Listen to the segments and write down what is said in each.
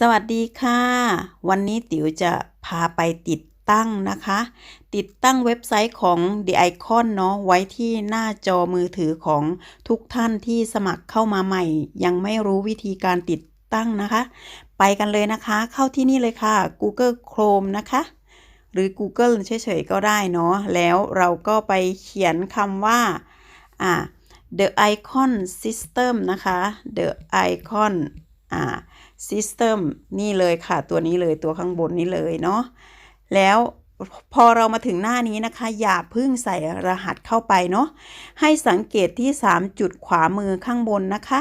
สวัสดีค่ะ วันนี้ติ๋วจะพาไปติดตั้งนะคะ ติดตั้งเว็บไซต์ของ The Icon เนาะไว้ที่หน้าจอมือถือของทุกท่านที่สมัครเข้ามาใหม่ ยังไม่รู้วิธีการติดตั้งนะคะ ไปกันเลยนะคะ เข้าที่นี่เลยค่ะ Google Chrome นะคะ หรือ Google เฉยๆก็ได้เนาะแล้วเราก็ไปเขียนคำว่าอ่า The Icon System นะคะ The Icon อ่า System นี่เลยค่ะ ตัวนี้เลยตัวข้างบนนี้เลยเนาะแล้วพอเรามาถึงหน้านี้นะคะ อย่าเพิ่งใส่รหัสเข้าไปเนาะให้สังเกตที่ 3 จุดขวามือข้างบนนะคะ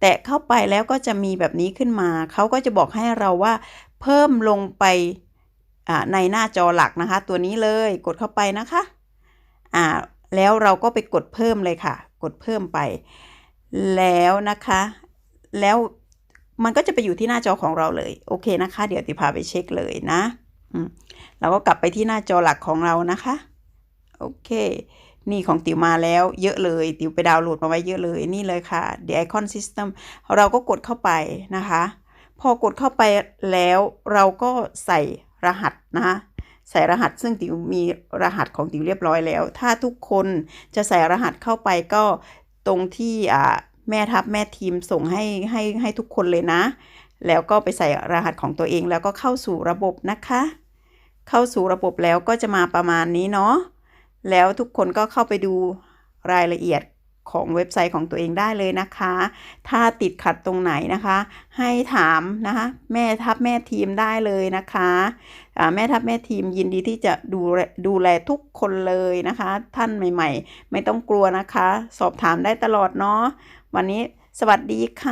แตะเข้าไปแล้วก็จะมีแบบนี้ขึ้นมา เขาก็จะบอกให้เราว่าเพิ่มลงไปในหน้าจอหลักนะคะ ตัวนี้เลยกดเข้าไปนะคะอ่าแล้วเราก็ไปกดเพิ่มเลยค่ะ กดเพิ่มไป แล้วนะคะ แล้ว มันก็จะไปอยู่ที่หน้าจอของเราเลย โอเคนะคะ เดี๋ยวติพาไปเช็คเลยนะเราก็กลับไปที่หน้าจอหลักของเรานะคะ โอเค นี่ของติวมาแล้วเยอะเลย ติวไปดาวน์โหลดมาไว้เยอะเลย นี่เลยค่ะ The Icon System เราก็กดเข้าไปนะคะ พอกดเข้าไปแล้วเราก็ใส่รหัสนะคะใส่รหัสซึ่งติวมีรหัสของติวเรียบร้อยแล้ว ถ้าทุกคนจะใส่รหัสเข้าไปก็ตรงที่อ่า แม่ทัพแม่ทีมส่งให้ให้ให้ทุกคนเลยนะ แล้วก็ไปใส่รหัสของตัวเองแล้วก็เข้าสู่ระบบนะคะ เข้าสู่ระบบแล้วก็จะมาประมาณนี้เนาะแล้วทุกคนก็เข้าไปดูรายละเอียด ของเว็บไซต์ของตัวเองได้เลยนะคะ ถ้าติดขัดตรงไหนนะคะ ให้ถามนะคะแม่ทัพแม่ทีมได้เลยนะคะแม่ทัพแม่ทีมยินดีที่จะดูดูแลทุกคนเลยนะคะ ท่านใหม่ ๆ ไม่ต้องกลัวนะคะ สอบถามได้ตลอดเนาะวันนี้สวัสดีค่ะ